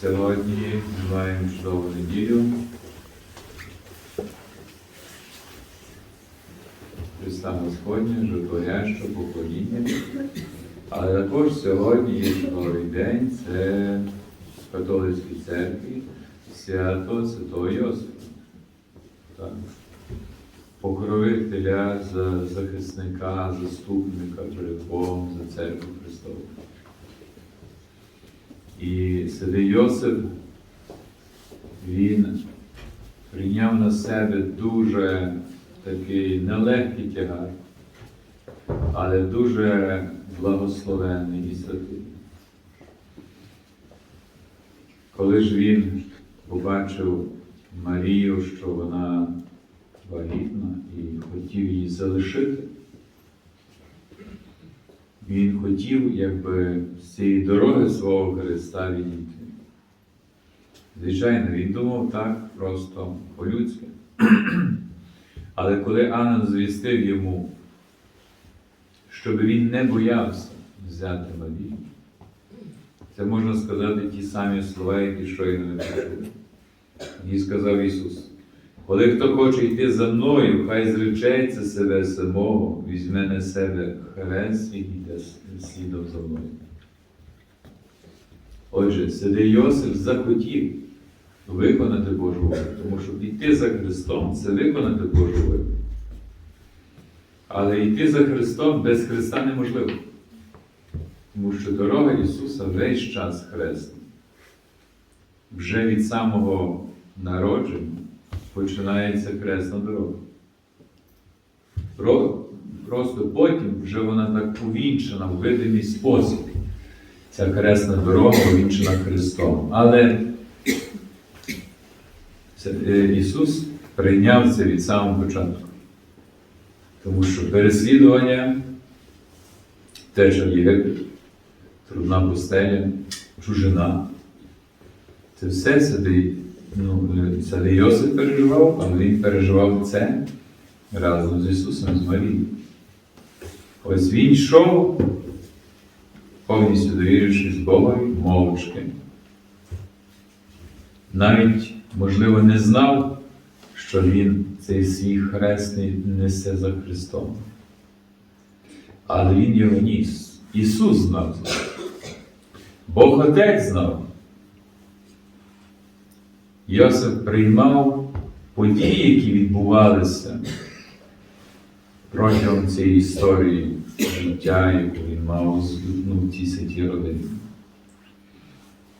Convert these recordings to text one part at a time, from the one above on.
Сьогодні маємо чудову неділю. Христа Господня, животворящого поклоніння. Але також сьогодні є чудовий день, це в католицькій церкві свято Святого Йосифа. Так. Покровителя, за- захисника, заступника перед Богом за церкву Христову. І святий Йосип, він прийняв на себе дуже такий нелегкий тягар, але дуже благословенний і святий. Коли ж він побачив Марію, що вона вагітна і хотів її залишити, він хотів, якби з цієї дороги свого Христа відійти. Звичайно, він думав так просто по-людськи. Але коли Ангел звістив йому, щоб він не боявся взяти Марію, це можна сказати ті самі слова, які щойно ми почули. І сказав Ісус, коли хто хоче йти за мною, хай зречеться себе самого, візьме на себе хрест і йде слідом за мною. Отже, святий Йосиф захотів виконати Божу волю, тому що йти за Христом це виконати Божу волю. Але йти за Христом без Христа неможливо. Тому що дорога Ісуса весь час хресна. Вже від самого народження починається хресна дорога. Просто потім вже вона так увінчена в видимий спосіб. Ця хресна дорога увінчена Христом. Але е, Ісус прийняв це від самого початку. Тому що переслідування, теча в Єгипет, трудна пустеля, чужина. Це все святий, ну, е, святий Йосип переживав, але він переживав це разом з Ісусом, з Марією. Ось він йшов, повністю довірившись Богові, мовчки. Навіть, можливо, не знав, що він цей свій хресний несе за Христом. Але він його ніс. Ісус знав. Бог Отець знав. Йосип приймав події, які відбувалися протягом цієї історії життя, яку він мав ну, в цій святій родині.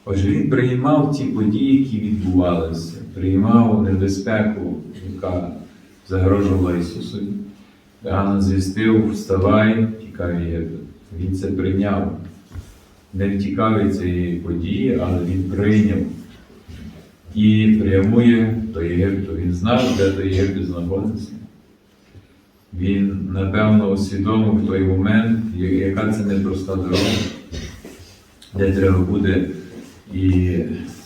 Отже, він приймав ті події, які відбувалися, приймав небезпеку, яка загрожувала Ісусові. Ганна звістив, вставай, тікай Єгипет. Він це прийняв. Не втікав від цієї події, але він прийняв і прямує до Єгипту. Він знав, де той Єгипет знаходиться. Він, напевно, усвідомив той момент, яка це непроста дорога, де треба буде і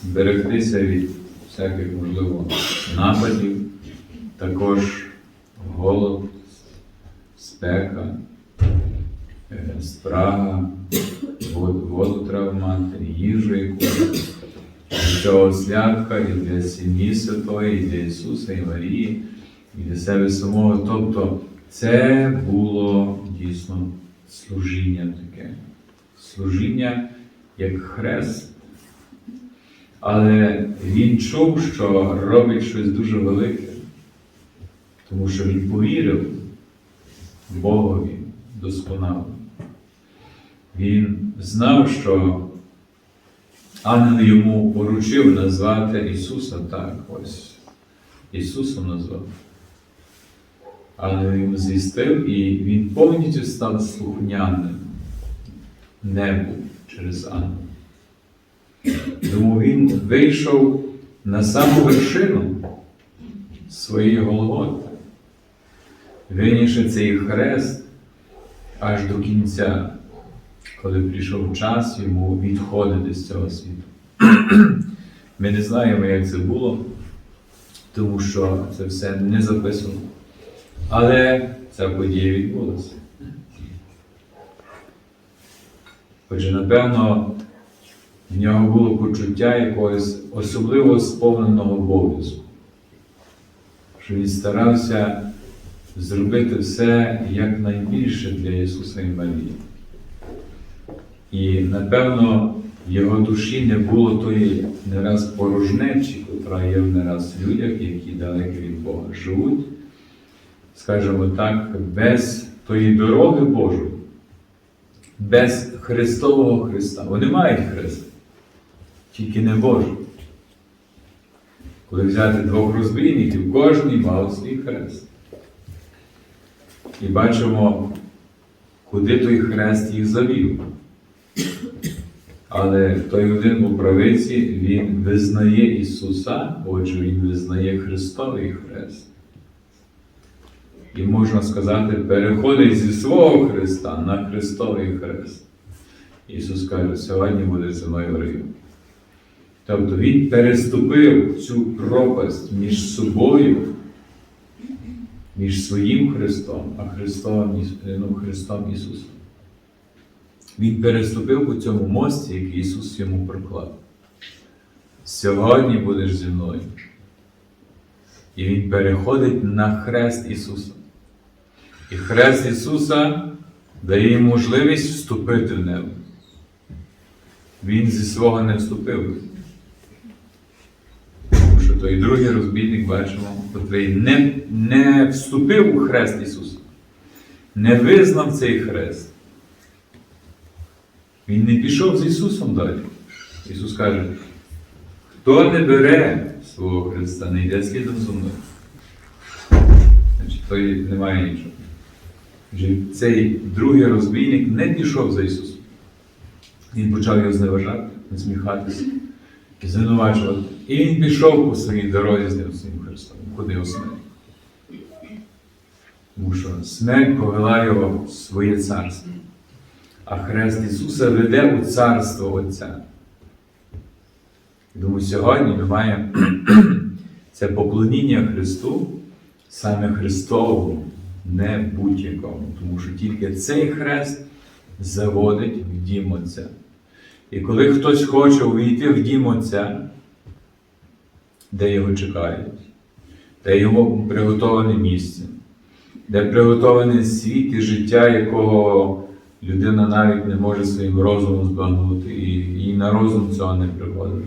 берегтися від всяких, можливо, нападів, також голод, спека, е, спрага, воду, треба мати, їжу якусь. Цього святка і для сім'ї Святої, і для Ісуса і Марії, і для себе самого. Тобто це було дійсно служіння таке. Служіння як хрест. Але він чув, що робить щось дуже велике, тому що він повірив Богові досконало. Він знав, що ангел йому поручив назвати Ісуса так, ось. Ісусом назвав. Але йому звістив, і він повністю став слухняним небу через ангела. Тому він вийшов на саму вершину своєї Голготи, винісши цей хрест аж до кінця, коли прийшов час йому відходити з цього світу. Ми не знаємо, як це було, тому що це все не записано. Але ця подія відбулася. Отже, напевно, В нього було почуття якогось особливо сповненого обов'язку, що він старався зробити все якнайбільше для Ісуса і Марії. І напевно в його душі не було тої не раз порожнечі, котра є не раз в людях, які далеко від Бога живуть, скажімо так, без тої дороги Божої, без Христового Христа. Вони мають Христа, тільки не Божий. Коли взяти двох розбійників, кожен мав свій хрест. І бачимо, куди той хрест їх завів. Але той один у правиці, він визнає Ісуса, отже, Він визнає Христовий Хрест. І можна сказати, переходить зі свого Христа на Христовий Хрест. Ісус каже, сьогодні буде зі мною в. Тобто Він переступив цю пропасть між собою, між своїм Христом, а Христом, ну, Христом Ісусом. Він переступив по цьому мості, який Ісус йому проклав. Сьогодні будеш зі мною. І Він переходить на хрест Ісуса. І хрест Ісуса дає йому можливість вступити в небо. Він зі свого не вступив. Тому що той другий розбійник, бачимо, котрий не, не вступив у хрест Ісуса, не визнав цей хрест. Він не пішов з Ісусом далі. Ісус каже, хто не бере свого Христа, не йде слідом за мною. Значить, той немає нічого. Цей другий розбійник не пішов за Ісусом. Він почав його зневажати, насміхатися і звинувачувати. І він пішов по своїй дорозі з ним своїм Христом, у смерть. Тому що смерть повела його в своє царство. А хрест Ісуса веде у царство Отця. Тому сьогодні ми маємо це поклоніння Христу, саме Христовому, не будь-якому. Тому що тільки цей хрест заводить в дім Отця. І коли хтось хоче увійти в дім Отця, де його чекають, де йому приготоване місце, де приготоване світ і життя, якого людина навіть не може своїм розумом збагнути, і їй на розум цього не приходить.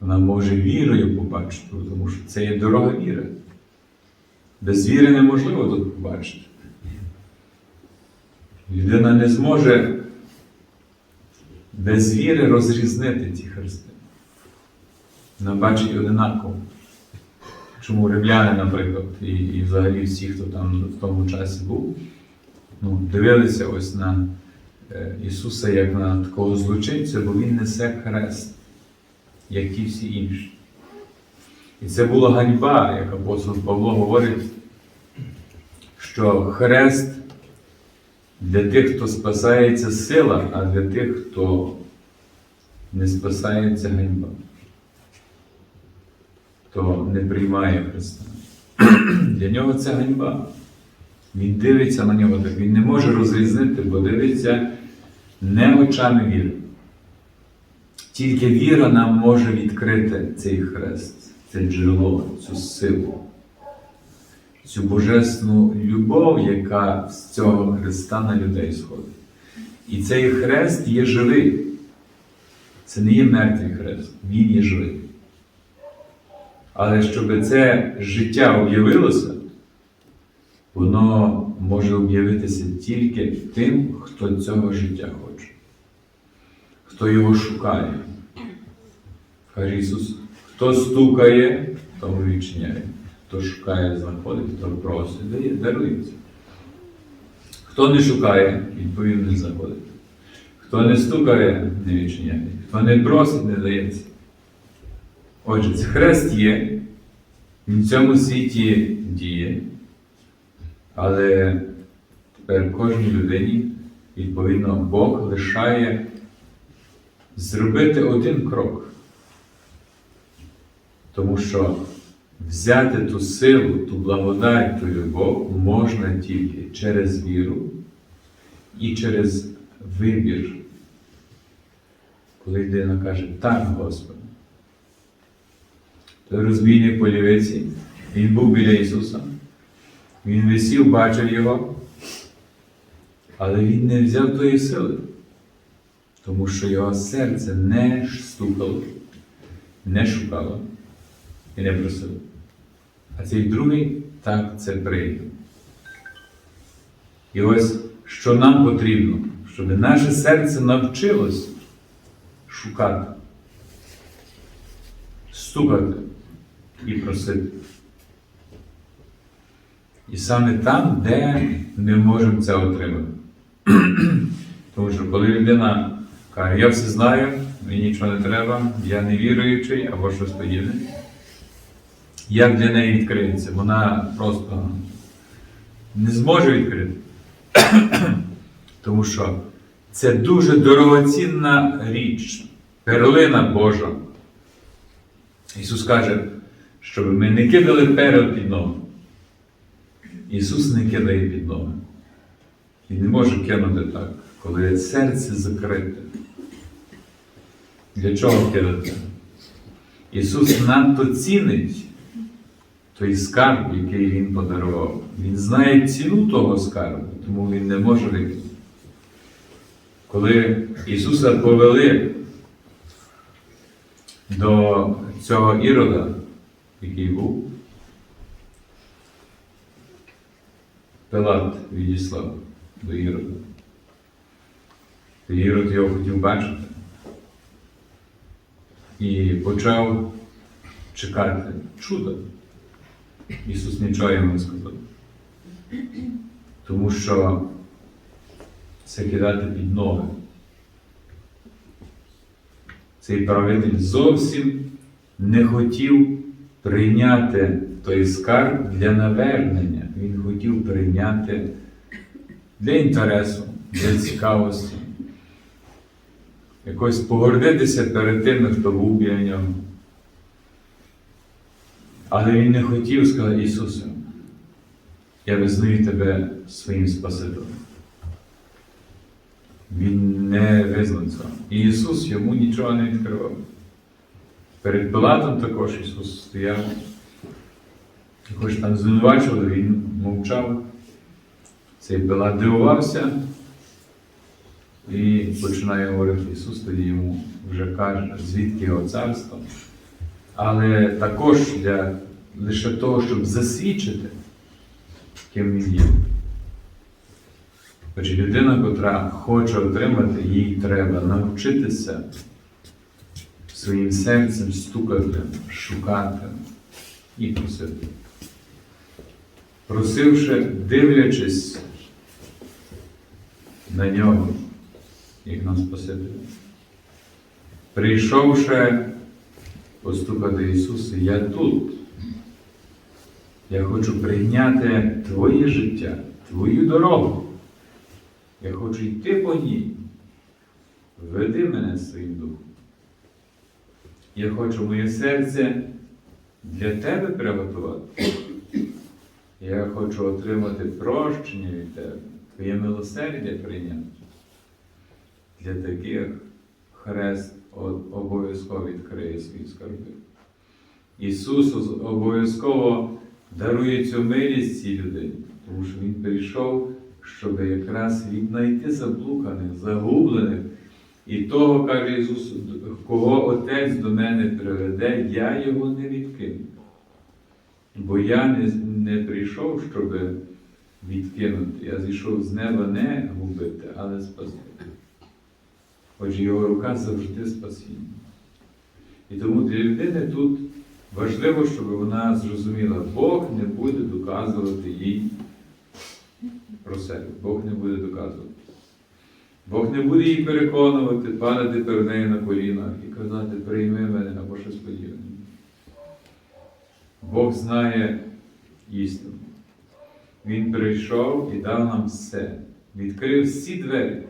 Вона може вірою побачити, тому що це є дорога віри. Без віри неможливо тут побачити. Людина не зможе без віри розрізнити ці хрести. Вона бачить одинаково. Чому римляни, наприклад, і, і взагалі всі, хто там в тому часі був, ну, дивилися ось на е, Ісуса як на такого злочинця, бо Він несе хрест, як і всі інші. І це була ганьба, як апостол Павло говорить, що хрест для тих, хто спасається сила, а для тих, хто не спасається ганьба, хто не приймає Христа. Для нього це ганьба. Він дивиться на нього так, він не може розрізнити, бо дивиться не очами віри. Тільки віра нам може відкрити цей хрест, це джерело, цю силу, цю божественну любов, яка з цього хреста на людей сходить. І цей хрест є живий. Це не є мертвий хрест, він є живий. Але щоб це життя об'явилося, воно може об'явитися тільки тим, хто цього життя хоче, хто його шукає. Каже Ісус, хто стукає, тому відчиняє, хто шукає, знаходить, хто просить, дає, дарується. Хто не шукає, відповів не знаходить. Хто не стукає, не відчиняє, хто не просить, не дається. Отже, хрест є, в цьому світі діє. Але тепер кожній людині, відповідно, Бог лишає зробити один крок. Тому що взяти ту силу, ту благодать, ту любов можна тільки через віру і через вибір. коли людина каже так, Господи. Той розбійник по лівиці, він був біля Ісуса. Він висів, бачив його, але він не взяв тої сили, тому що його серце не стукало, не шукало і не просило. А цей другий так це прийняв. І ось що нам потрібно, щоб наше серце навчилось шукати, стукати і просити. І саме там, де ми можемо це отримати. Тому що коли людина каже, я все знаю, мені нічого не треба, я не віруючий або щось подібне, як для неї відкриється? Вона просто не зможе відкрити. Тому що це дуже дорогоцінна річ, перлина Божа. Ісус каже, щоб ми не кидали перед під ноги. Ісус не кидає під ноги. Він не може кинути так, коли серце закрите. Для чого кидати? Ісус надто цінить той скарб, який Він подарував. Він знає ціну того скарбу, тому Він не може викинути. Коли Ісуса повели до цього ірода, який був, Пилат відіслав до Ірода. Ірод його хотів бачити і почав чекати чуда. Ісус нічого йому не сказав. Тому що це кидати під ноги. Цей правитель зовсім не хотів прийняти той скарб для навернення. Він хотів прийняти для інтересу, для цікавості. Якось погордитися перед тими, хто був біля нього. Але він не хотів сказати Ісусу, я визнаю тебе своїм Спасителем. Він не визнав цього. І Ісус йому нічого не відкривав. Перед Пилатом також Ісус стояв. Хоч там звинувачували, він мовчав. Цей Пилат дивувався і починає говорити Ісус, тоді йому вже каже, звідки його царство. Але також для лише того, щоб засвідчити, ким він є. Хоч людина, котра хоче отримати, їй треба навчитися своїм серцем стукати, шукати і просити. Просивши, дивлячись на нього, як на Спасителя. Прийшовши постукати Ісуса, я тут. Я хочу прийняти Твоє життя, Твою дорогу. Я хочу йти по ній. Веди мене своїм духом. Я хочу моє серце для Тебе приготувати. Я хочу отримати прощення від Тебе, Твоє милосердя прийняти. Для таких хрест обов'язково відкриє свій скарби. Ісус обов'язково дарує цю милість цій людині, тому що Він прийшов, щоб якраз віднайти заблуканих, загублених. І того, каже Ісус, кого Отець до мене приведе, я його не відкину. Бо я не, не прийшов, щоб відкинути. Я зійшов з неба не губити, але спасти. Отже, його рука завжди спасіння. І тому для людини тут важливо, щоб вона зрозуміла, Бог не буде доказувати їй про себе. Бог не буде доказувати. Бог не буде її переконувати, падати перед нею на колінах і казати, прийми мене або щось подібне. Бог знає істину. Він прийшов і дав нам все, відкрив всі двері.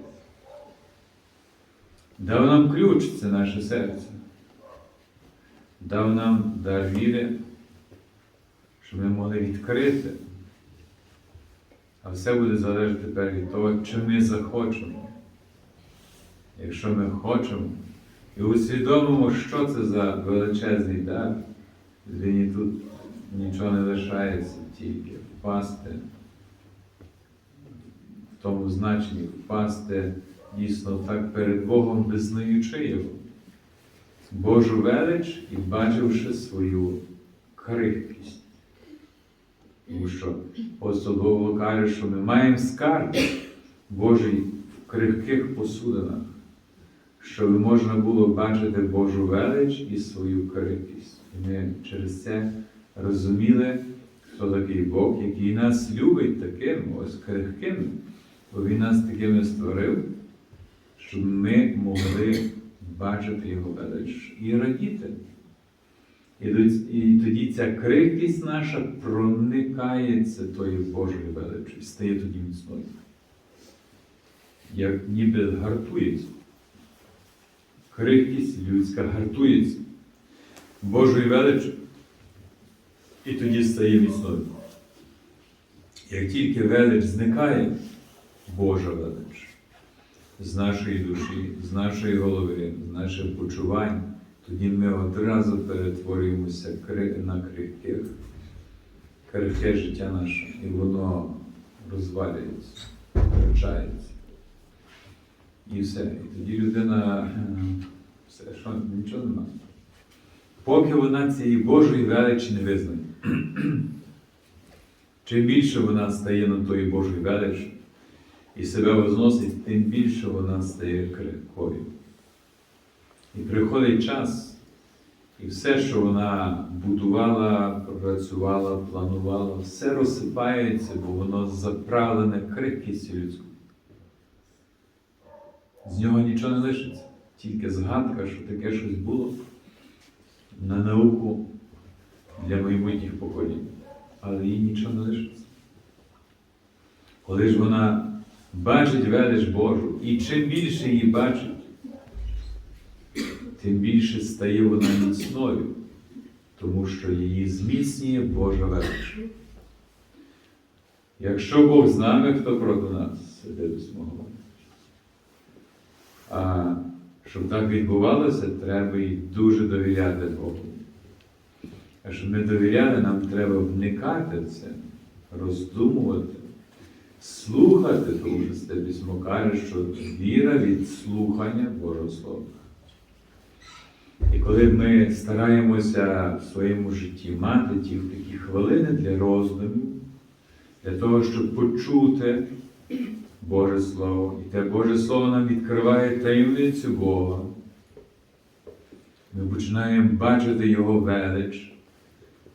Дав нам ключ, це наше серце. Дав нам дар віри, щоб ми могли відкрити. А все буде залежати тепер від того, чи ми захочемо. Якщо ми хочемо, і усвідомимо, що це за величезний дар. Людині тут нічого не лишається, тільки впасти в тому значенні, впасти дійсно так перед Богом, визнаючи Його. Божу велич і бачивши свою крихкість. Тому що Павло каже, що ми маємо скарб Божий в крихких посудинах, щоб можна було бачити Божу велич і свою крихкість. Ми через це розуміли, хто такий Бог, який нас любить таким, ось крихкими, бо Він нас такими створив, щоб ми могли бачити Його велич і радіти. І тоді ця крихкість наша проникається тою Божою величою, стає тоді міцною. Як ніби гартується. Крихкість людська гартується Божою величою. І тоді стає міцною. Як тільки велич зникає, Божа велич з нашої душі, з нашої голови, з наших почувань, тоді ми одразу перетворюємося на крихких, крихке життя наше, і воно розвалюється, втрачається. І все. І тоді людина е, все, що нічого немає. Поки вона цієї Божої величі не визнає. Чим більше вона стає на тої Божої величі і себе возносить, тим більше вона стає крихкою. І приходить час, і все, що вона будувала, працювала, планувала, все розсипається, бо воно заправлене крихкістю людською. З нього нічого не лишиться, тільки згадка, що таке щось було на науку для майбутніх поколінь, але їй нічого не лишиться. Коли ж вона бачить велич Божу, і чим більше її бачить, тим більше стає вона міцною, тому що її зміцнює Божа велич. Якщо Бог з нами, хто проти нас, сиде безмогло. А щоб так відбувалося, треба і дуже довіряти Богу. А щоб ми довіряли, нам треба вникати в це, роздумувати, слухати, тому що це письмо каже, що віра від слухання Божого Слова. І коли ми стараємося в своєму житті мати ті такі хвилини для роздумів, для того, щоб почути Боже Слово, і те Боже Слово нам відкриває таємницю Бога. Ми починаємо бачити Його велич,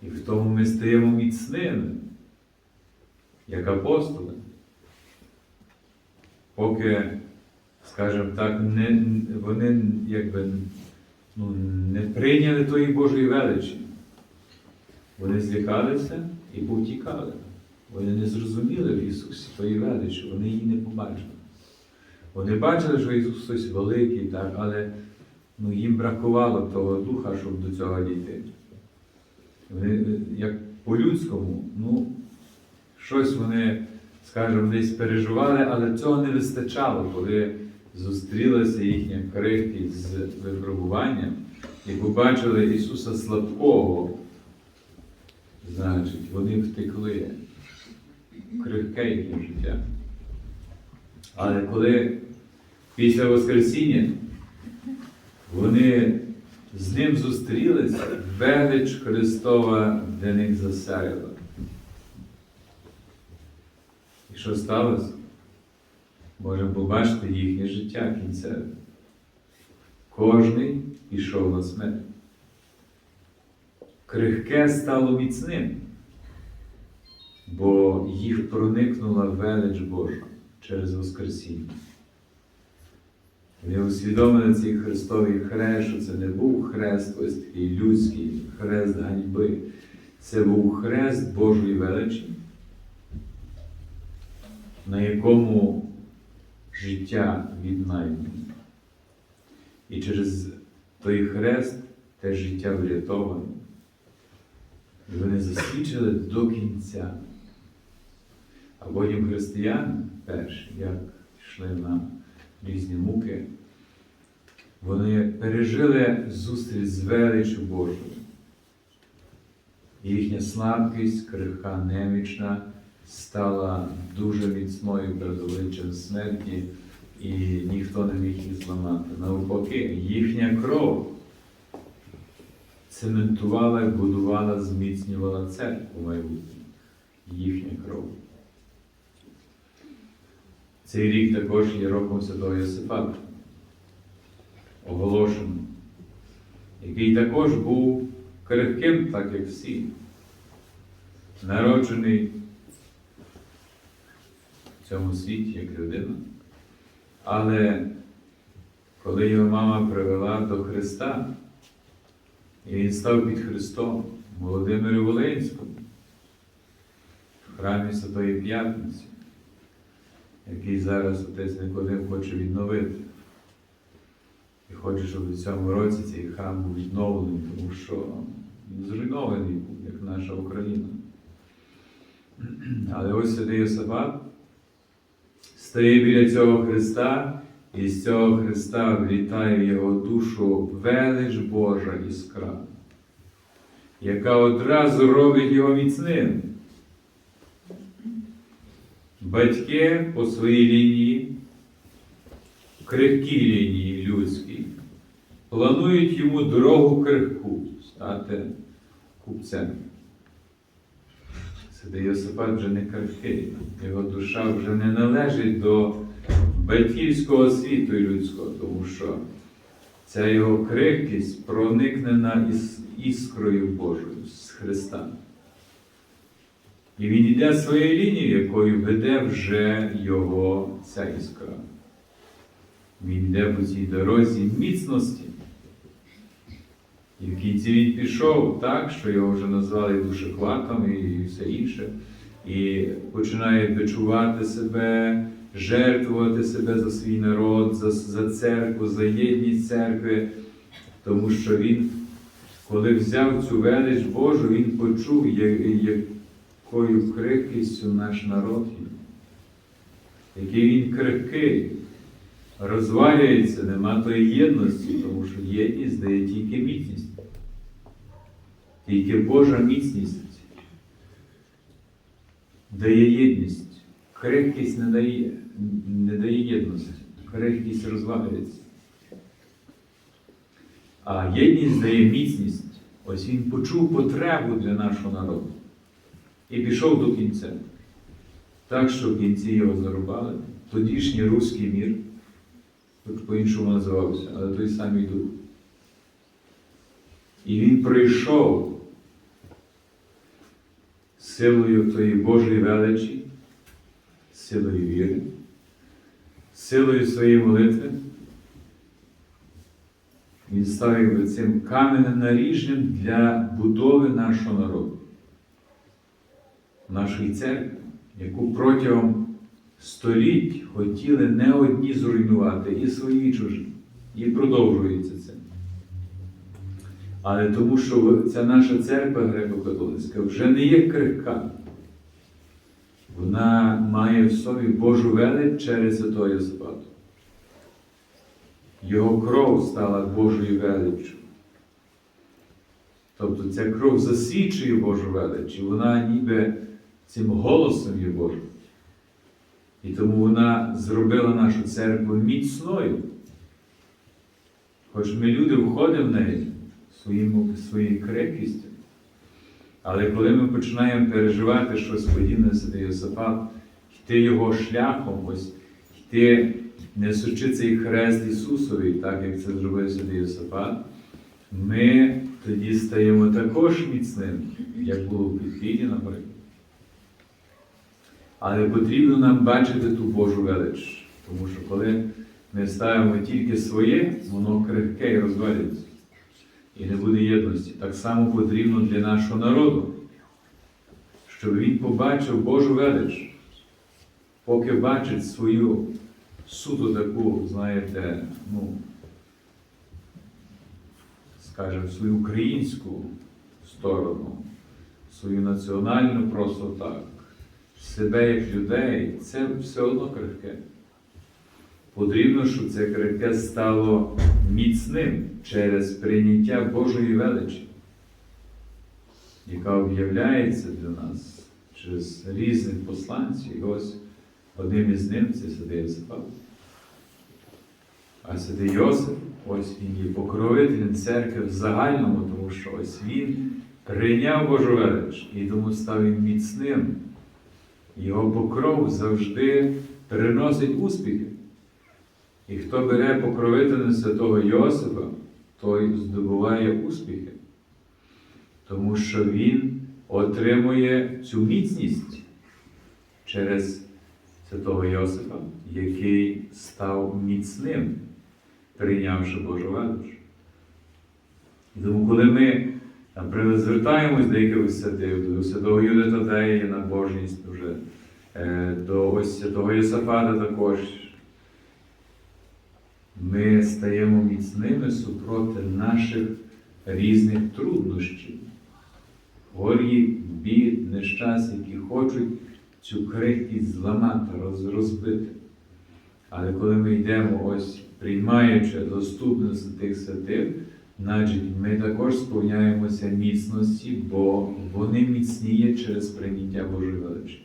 і в тому ми стаємо міцними, як апостоли. Поки, скажімо так, не, вони якби ну, не прийняли тої Божої величі. Вони злякалися і повтікали. Вони не зрозуміли в Ісусі тої величі, вони її не побачили. Вони бачили, що Ісус хтось великий, так, але ну, їм бракувало того духа, щоб до цього дійти. Вони, як по-людському, ну, щось вони, скажімо, десь переживали, але цього не вистачало, коли зустрілася їхня крихкість з випробуванням і побачили Ісуса слабкого, значить, вони втекли крихке їхнє життя. Але коли після Воскресіння вони з ним зустрілися, велич Христова для них засяяла. І що сталося? Можемо побачити їхнє життя кінцеве. Кожний пішов на смерть. Крихке стало міцним, бо їх проникнула велич Божа через Воскресіння. Вони усвідомили цей Христовий хрест, що це не був хрест ось такий людський, хрест ганьби. Це був хрест Божої величі, на якому життя віднайдено. І через той хрест те життя врятоване. Вони засвідчили до кінця. Потім християни перші, як йшли на різні муки, Вони пережили зустріч з величчю Божою. Їхня слабкість, крихка немічна, стала дуже міцною перед смерті, і ніхто не міг їх зламати. Навпаки, їхня кров цементувала, будувала, зміцнювала церкву майбутнє. Їхня кров. Цей рік також є роком Святого Йосифата, оголошено, який також був крихким, так як всі, народжений в цьому світі як людина. Але коли його мама привела до Христа, і він став під Христом в Володимирі Волинському, в храмі Святої П'ятниці, який зараз отець Никодим хоче відновити. І хоче, щоб у цьому році цей храм був відновлений, тому що він зруйнований був, як наша Україна. Але ось святий Йосифат стає біля цього Христа, і з цього Христа влітає в його душу велич Божа іскра, яка одразу робить його міцним. Батьки по своїй лінії, крихкій лінії людській, планують йому дорогу крихку стати купцем. Святий Йосипат вже не крихкий, його душа вже не належить до батьківського світу людського, тому що ця його крихкість проникнена іскрою Божою з Христа. І він йде своєю лінією, якою веде вже його ця іскра. Він йде по цій дорозі міцності. І в кінці він пішов так, що його вже назвали душехватом і все інше. І починає дочувати себе, жертвувати себе за свій народ, за, за церкву, за єдність церкви, тому що він, коли взяв цю велич Божу, він почув, я- якою крихкістю наш народ який він крихкий, розвалюється, нема тої єдності, тому що єдність дає тільки міцність. Тільки Божа міцність дає єдність. Крихкість не дає, не дає єдності. Крихкість розвалюється. А єдність дає міцність. Ось він почув потребу для нашого народу і пішов до кінця. Так що в кінці його зарубали. Тодішній руський мір, по-іншому називався, але той самий дух. І він прийшов силою тої Божої величі, силою віри, силою своєї молитви. Він став якби цим каменем наріжним для будови нашого народу, нашої церкви, яку протягом століть хотіли не одні зруйнувати, і свої, і чужі. І продовжується це. Але тому, що ця наша церква греко-католицька вже не є крихка. Вона має в собі Божу велич через Святого Йосипату. Його кров стала Божою величчю. Тобто ця кров засвідчує Божу велич, і вона ніби цим голосом є Божим. І тому вона зробила нашу церкву міцною. Хоч ми люди входимо в неї своєю крепкістю, але коли ми починаємо переживати щось подібне Святий Йосифат, йти його шляхом, ось йти, несучи цей хрест Ісусовий, так як це зробив Святий Йосифат, ми тоді стаємо також міцними, як було в підхіді, наприклад. Але потрібно нам бачити ту Божу велич, тому що коли ми ставимо тільки своє, воно крихке і розвалюється. І не буде єдності. Так само потрібно для нашого народу, щоб він побачив Божу велич, поки бачить свою суто таку, знаєте, ну, скажімо, свою українську сторону, свою національну просто так, себе як людей, це все одно крихке. Потрібно, щоб це крихке стало міцним через прийняття Божої величі, яка об'являється для нас через різних посланців. І ось одним із них це святий Йосифат. А святий Йосип, ось він є покровителем церкви в загальному, тому що ось він прийняв Божу велич і тому став він міцним. Його покров завжди приносить успіхи. І хто бере покровителем святого Йосипа, той здобуває успіхи, тому що він отримує цю міцність через святого Йосипа, який став міцним, прийнявши Божу велич. І тому, коли ми звертаємось до якихось святих, до святого Юди Тадея на Божність вже, е, до ось святого Йосафата також, ми стаємо міцними супроти наших різних труднощів, горі, бід, нещасть, які хочуть цю крихкість зламати, розбити. Але коли ми йдемо, ось приймаючи доступність тих святих, значить ми також сповняємося міцності, бо вони міцніє через прийняття Божої величі.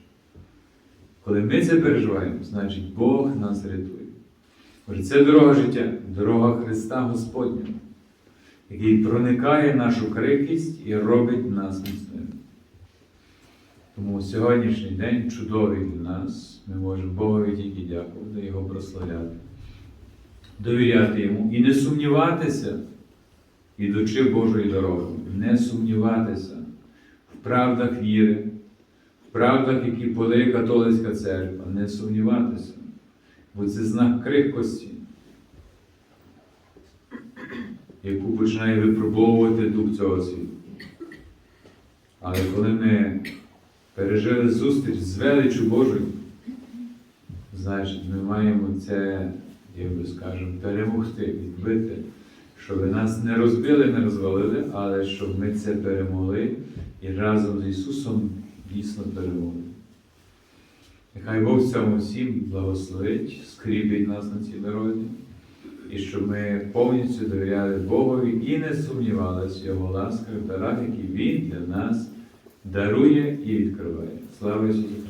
Коли ми це переживаємо, значить Бог нас рятує. Отже, це дорога життя, дорога Христа Господня, який проникає нашу крихкість і робить нас міцними. Тому сьогоднішній день чудовий для нас. Ми можемо Богові тільки дякувати, Його прославляти, довіряти Йому і не сумніватися, ідучи Божою дорогою, не сумніватися в правдах віри, в правдах, які подає католицька церква, не сумніватися, бо це знак крихкості, яку починає випробовувати дух цього світу. Але коли ми пережили зустріч з величю Божою, значить, ми маємо це, як би скажемо, перемогти, відбити, щоб нас не розбили, не розвалили, але щоб ми це перемогли і разом з Ісусом дійсно перемогли. Нехай Бог цьому всім благословить, скріпить нас на цій дорозі, і щоб ми повністю довіряли Богові і не сумнівалися в Його ласкавих дарах, які Він для нас дарує і відкриває. Слава Ісусу!